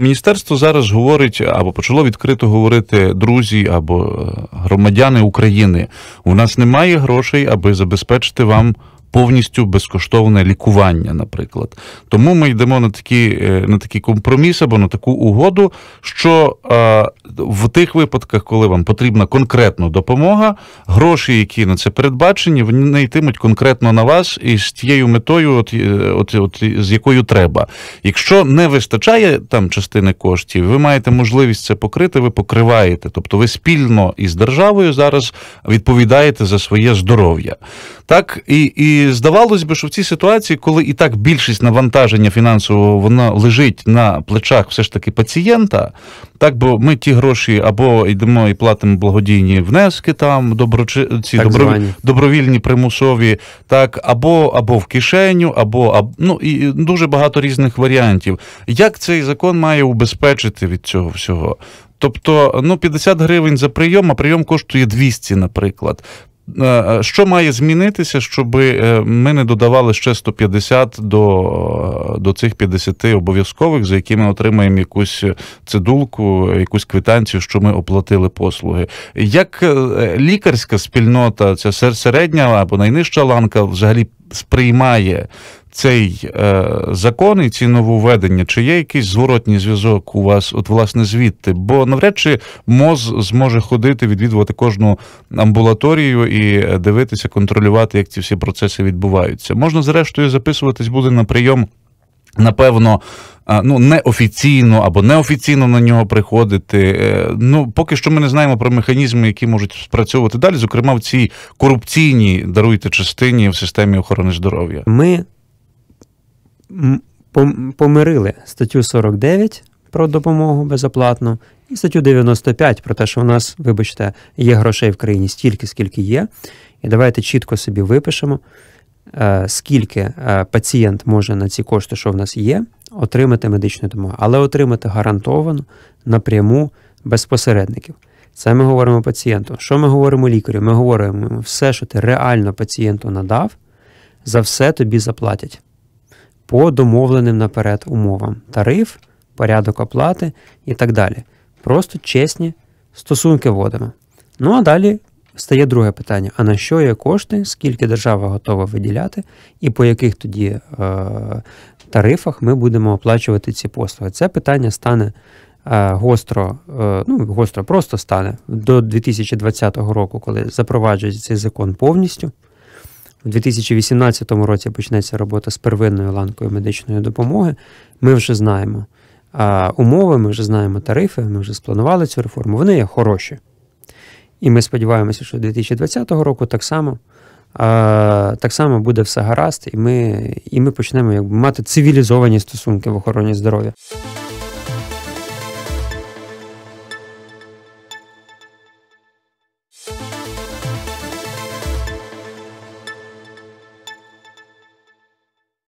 Міністерство зараз говорить або почало відкрито говорити друзі або е, громадяни України. У нас немає грошей, аби забезпечити вам. Повністю безкоштовне лікування, наприклад. Тому ми йдемо на такі, е, на такий компроміс або на таку угоду, що е, в тих випадках, коли вам потрібна конкретна допомога, гроші, які на це передбачені, вони не йтимуть конкретно на вас і з тією метою, от, е, от, от, з якою треба. Якщо не вистачає там частини коштів, ви маєте можливість це покрити, ви покриваєте. Тобто ви спільно із державою зараз відповідаєте за своє здоров'я. Так, і, і здавалось би, що в цій ситуації, коли і так більшість навантаження фінансового воно лежить на плечах все ж таки пацієнта, так, бо ми ті гроші або йдемо і платимо благодійні внески, там доброчи... ці Так добро... звані. добровільні примусові, так, або, або в кишеню, або, або ну і дуже багато різних варіантів. Як цей закон має убезпечити від цього всього? Тобто, ну 50 гривень за прийом, а прийом коштує 200, наприклад. Е, Що має змінитися, щоб е, ми не додавали ще 150 до, до цих 50 обов'язкових, за які ми отримаємо якусь цидулку, якусь квитанцію, що ми оплатили послуги? Як е, лікарська спільнота, ця сер- середня або найнижча ланка взагалі сприймає цей е, закон і ці нововведення? Чи є якийсь зворотній зв'язок у вас, от власне звідти? Бо навряд чи МОЗ зможе ходити, відвідувати кожну амбулаторію і е, дивитися, контролювати, як ці всі процеси відбуваються. Можна, зрештою, записуватись буде на прийом. Напевно, ну неофіційно або неофіційно на нього приходити. Е, Ну, поки що ми не знаємо про механізми, які можуть спрацьовувати далі, зокрема в цій корупційній даруйте частині в системі охорони здоров'я. Ми помирили статтю 49 про допомогу безоплатну і статтю 95 про те, що у нас, вибачте, є грошей в країні стільки, скільки є. І давайте чітко собі випишемо, скільки е, пацієнт може на ці кошти, що в нас є, отримати медичну допомогу, але отримати гарантовано напряму без посередників. Це ми говоримо пацієнту. Що ми говоримо лікарю? Ми говоримо все, що ти реально пацієнту надав, за все тобі заплатять по домовленим наперед умовам. Тариф, порядок оплати і так далі. Просто чесні стосунки вводимо. Ну а далі стає друге питання: а на що є кошти, скільки держава готова виділяти, і по яких тоді е, тарифах ми будемо оплачувати ці послуги? Це питання стане е, гостро, е, ну гостро просто стане до 2020 року, коли запроваджується цей закон повністю. У 2018 році почнеться робота з первинною ланкою медичної допомоги. Ми вже знаємо а, умови, ми вже знаємо тарифи, ми вже спланували цю реформу. Вони є хороші. І ми сподіваємося, що 2020 року так само, а, так само буде все гаразд, і ми, і ми почнемо якби, мати цивілізовані стосунки в охороні здоров'я.